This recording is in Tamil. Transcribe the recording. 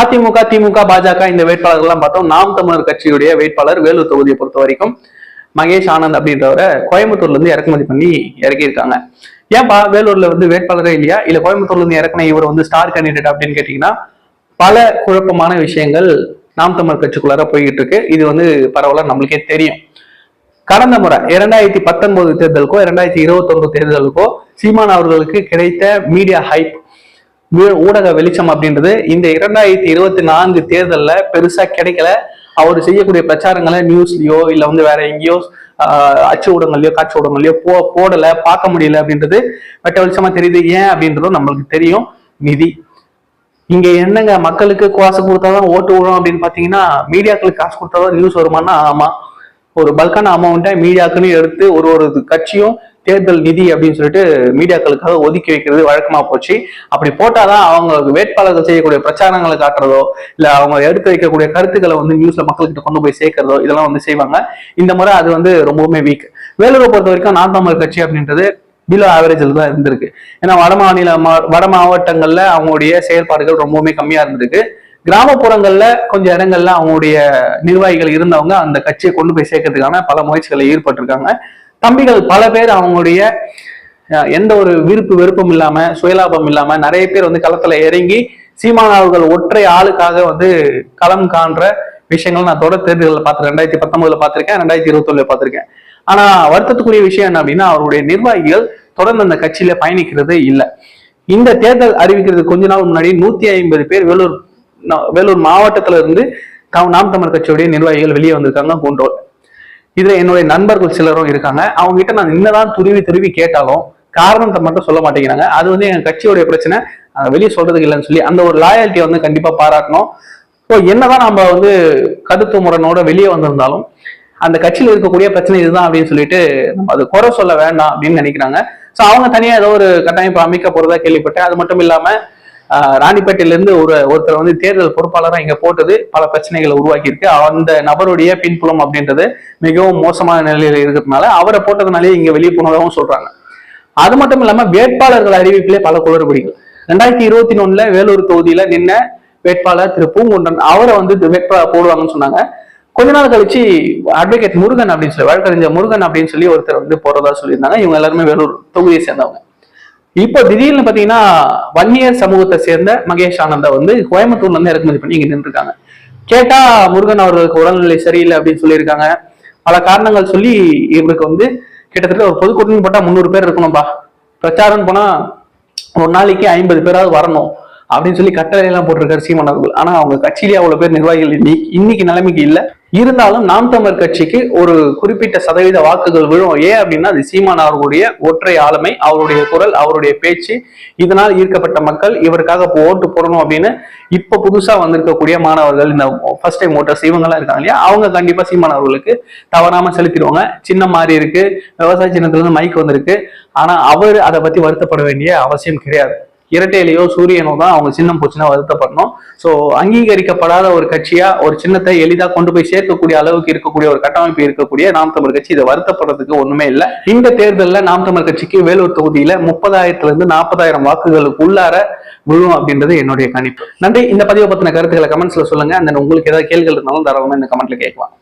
அதிமுக திமுக பாஜக இந்த வேட்பாளர்கள்லாம் பார்த்தோம். நாம் தமிழர் கட்சியுடைய வேட்பாளர் வேலூர் தொகுதியை பொறுத்த வரைக்கும் மகேஷ் ஆனந்த் அப்படின்றவரை கோயம்புத்தூர்ல இருந்து இறக்குமதி பண்ணி இறக்கியிருக்காங்க. ஏன்பா வேலூர்ல வந்து வேட்பாளரே இல்லையா? இல்ல கோயம்புத்தூர்ல இருந்து இறக்குன இவர் வந்து ஸ்டார் கேண்டிடேட் அப்படின்னு கேட்டீங்கன்னா பல குழப்பமான விஷயங்கள் நாம் தமிழர் கட்சிக்குள்ளார போய்கிட்டு இருக்கு. இது வந்து பரவாயில்ல நம்மளுக்கே தெரியும். கடந்த முறை இரண்டாயிரத்தி பத்தொன்பது தேர்தலுக்கோ இரண்டாயிரத்தி இருபத்தொன்பது தேர்தலுக்கோ சீமான் அவர்களுக்கு கிடைத்த மீடியா ஹைப் ஊடக வெளிச்சம் அப்படின்றது இந்த இரண்டாயிரத்தி இருபத்தி நான்கு தேர்தலில் பெருசா கிடைக்கல. அவர் செய்யக்கூடிய பிரச்சாரங்களை நியூஸ்லயோ இல்லை வந்து வேற எங்கேயோ அச்சு ஊடகங்கள்லயோ காட்சி ஊடகங்கள்லயோ போ போடல பார்க்க முடியல அப்படின்றது வெட்ட வெளிச்சமா தெரியுது. ஏன் அப்படின்றதும் நம்மளுக்கு தெரியும். நிதி. இங்க என்னங்க மக்களுக்கு காசு கொடுத்தாதான் ஓட்டு விடும் அப்படின்னு பாத்தீங்கன்னா மீடியாக்களுக்கு காசு கொடுத்தாதான் நியூஸ் வருமானா? ஆமா. ஒரு பல்கான அமௌண்ட்டை மீடியாக்குன்னு எடுத்து ஒரு ஒரு கட்சியும் தேர்தல் நிதி அப்படின்னு சொல்லிட்டு மீடியாக்களுக்காக ஒதுக்கி வைக்கிறது வழக்கமா போச்சு. அப்படி போட்டாதான் அவங்க வேட்பாளர்கள் செய்யக்கூடிய பிரச்சாரங்களை காட்டுறதோ இல்ல அவங்க எடுத்து வைக்கக்கூடிய கருத்துக்களை வந்து நியூஸ்ல மக்கள்கிட்ட கொண்டு போய் சேர்க்கறதோ இதெல்லாம் வந்து செய்வாங்க. இந்த முறை அது வந்து ரொம்பவுமே வீக் வேலூரை பொறுத்த வரைக்கும் நாம் தமிழ் கட்சி அப்படின்றது பிலோ ஆவரேஜில் தான் இருந்திருக்கு. ஏன்னா வட மாநில மா- வட மாவட்டங்கள்ல அவங்களுடைய செயல்பாடுகள் ரொம்பவுமே கம்மியா இருந்திருக்கு. கிராமப்புறங்கள்ல கொஞ்சம் இடங்கள்ல அவங்களுடைய நிர்வாகிகள் இருந்தவங்க அந்த கட்சியை கொண்டு போய் சேர்க்கறதுக்கான பல முயற்சிகளை ஈடுபட்டிருக்காங்க. தம்பிகள் பல பேர் அவங்களுடைய எந்த ஒரு விருப்பு வெறுப்பும் இல்லாம சுயலாபம் இல்லாம நிறைய பேர் வந்து களத்துல இறங்கி சீமான் அவர்கள் ஒற்றை ஆளுக்காக வந்து களம் காண்ற விஷயங்கள் நான் தொடர் தேர்தலில் பார்த்திருக்கேன் ரெண்டாயிரத்தி பத்தொன்பதுல பார்த்திருக்கேன் ரெண்டாயிரத்தி இருபத்தொன்னுல பார்த்திருக்கேன். ஆனா வருத்தத்துக்குரிய விஷயம் என்ன அப்படின்னா அவருடைய நிர்வாகிகள் தொடர்ந்து அந்த கட்சியில பயணிக்கிறதே இல்லை. இந்த தேர்தல் அறிவிக்கிறது கொஞ்ச நாள் முன்னாடி நூத்தி ஐம்பது பேர் வேலூர் வேலூர் மாவட்டத்துல இருந்து நாம் தமிழ் கட்சியுடைய நிர்வாகிகள் வெளியே வந்திருக்காங்க போன்றோர் இதுல என்னுடைய நண்பர்கள் சிலரும் இருக்காங்க. அவங்க கிட்ட நான் என்னதான் துருவி துருவி கேட்டாலும் காரணத்தை மட்டும் சொல்ல மாட்டேங்கிறாங்க. அது வந்து எங்க கட்சியுடைய பிரச்சனை. அதை வெளியே சொல்றதுக்கு இல்லைன்னு சொல்லி அந்த ஒரு லாயல்ட்டியை வந்து கண்டிப்பா பாராட்டணும். ஸோ என்னதான் நம்ம வந்து கருத்து முரணோட வெளியே வந்திருந்தாலும் அந்த கட்சியில் இருக்கக்கூடிய பிரச்சனை இதுதான் அப்படின்னு சொல்லிட்டு நம்ம அது குறை சொல்ல வேண்டாம் அப்படின்னு நினைக்கிறாங்க. ஸோ அவங்க தனியா ஏதோ ஒரு கட்டமைப்பு அமைக்க போறதா கேள்விப்பட்டேன். அது மட்டும் இல்லாமல் ஆஹ், ராணிப்பேட்டையில இருந்து ஒரு ஒருத்தர் வந்து தேர்தல் பொறுப்பாளரா இங்க போட்டது பல பிரச்சனைகளை உருவாக்கியிருக்கு. அந்த நபருடைய பின்புலம் அப்படின்றது மிகவும் மோசமான நிலையில் இருக்கிறதுனால அவரை போட்டதுனாலே இங்க வெளியே போனதாகவும் சொல்றாங்க. அது மட்டும் இல்லாம வேட்பாளர்கள் அறிவிப்பிலே பல குளறுபடிகள். ரெண்டாயிரத்தி இருபத்தி ஒண்ணுல வேலூர் தொகுதியில நின்ன வேட்பாளர் திரு பூங்குண்டன் அவரை வந்து வேட்பாளர் போடுவாங்கன்னு சொன்னாங்க. கொஞ்ச நாள் கழிச்சு அட்வொகேட் முருகன் அப்படின்னு சொல்லி வழக்கறிஞர் முருகன் அப்படின்னு சொல்லி ஒருத்தர் வந்து போறதா சொல்லியிருந்தாங்க. இவங்க எல்லாருமே வேலூர் தொகுதியை சேர்ந்தவங்க. இப்போ திடீர்னு பாத்தீங்கன்னா வன்னியர் சமூகத்தை சேர்ந்த மகேஷ் ஆனந்தா வந்து கோயம்புத்தூர்ல இருந்து இறக்குமதி பண்ணி இங்க நின்றுருக்காங்க. கேட்டா முருகன் அவர்களுக்கு உடல்நிலை சரியில்லை அப்படின்னு சொல்லியிருக்காங்க. பல காரணங்கள் சொல்லி இவருக்கு வந்து கிட்டத்தட்ட ஒரு பொதுக்கூட்டம்னு போட்டா முந்நூறு பேர் இருக்கணும்பா. பிரச்சாரம் போனா ஒரு நாளைக்கு ஐம்பது பேராவது வரணும். அப்படின்னு சொல்லி கட்டளை எல்லாம் போட்டிருக்காரு சீமான் அவர்கள். ஆனா அவங்க கட்சியிலேயே அவ்வளவு பேர் நிர்வாகிகள் இன்னைக்கு இன்னைக்கு நிலைமைக்கு இல்ல. இருந்தாலும் நாம் தமிழர் கட்சிக்கு ஒரு குறிப்பிட்ட சதவீத வாக்குகள் விழும். ஏன் அப்படின்னா அது சீமான் அவர்களுடைய ஒற்றை ஆளுமை அவருடைய குரல் அவருடைய பேச்சு. இதனால் ஈர்க்கப்பட்ட மக்கள் இவருக்காக ஓட்டு போடணும் அப்படின்னு இப்ப புதுசா வந்திருக்கக்கூடிய மாணவர்கள் இந்த ஃபர்ஸ்ட் டைம் ஓட்டர்ஸ் இவங்கெல்லாம் இருக்காங்க இல்லையா? அவங்க கண்டிப்பா சீமான் அவர்களுக்கு தவறாம செலுத்திடுவாங்க. சின்ன மாதிரி இருக்கு. விவசாய சின்னத்துல இருந்து மைக் வந்திருக்கு. ஆனா அவர் அதை பத்தி வருத்தப்பட வேண்டிய அவசியம் கிடையாது. இரட்டையிலையோ சூரியனோ தான் அவங்க சின்னம் போச்சுன்னா வருத்தப்படணும். ஸோ அங்கீகரிக்கப்படாத ஒரு கட்சியா ஒரு சின்னத்தை எளிதா கொண்டு போய் சேர்க்கக்கூடிய அளவுக்கு இருக்கக்கூடிய ஒரு கட்டமைப்பு இருக்கக்கூடிய நாம் தமிழ் கட்சி இதை வருத்தப்படுறதுக்கு ஒண்ணுமே இல்லை. இந்த தேர்தலில் நாம் தமிழ் கட்சிக்கு வேலூர் தொகுதியில முப்பதாயிரத்துல இருந்து நாற்பதாயிரம் வாக்குகளுக்கு உள்ளார விழும் அப்படின்றது என்னுடைய கணிப்பு. நன்றி. இந்த பதிவை பத்தின கருத்துக்களை கமெண்ட்ஸ்ல சொல்லுங்க. அந்த உங்களுக்கு ஏதாவது கேள்விகள் இருந்தாலும் தாராளமா இந்த கமெண்ட்ல கேட்கலாம்.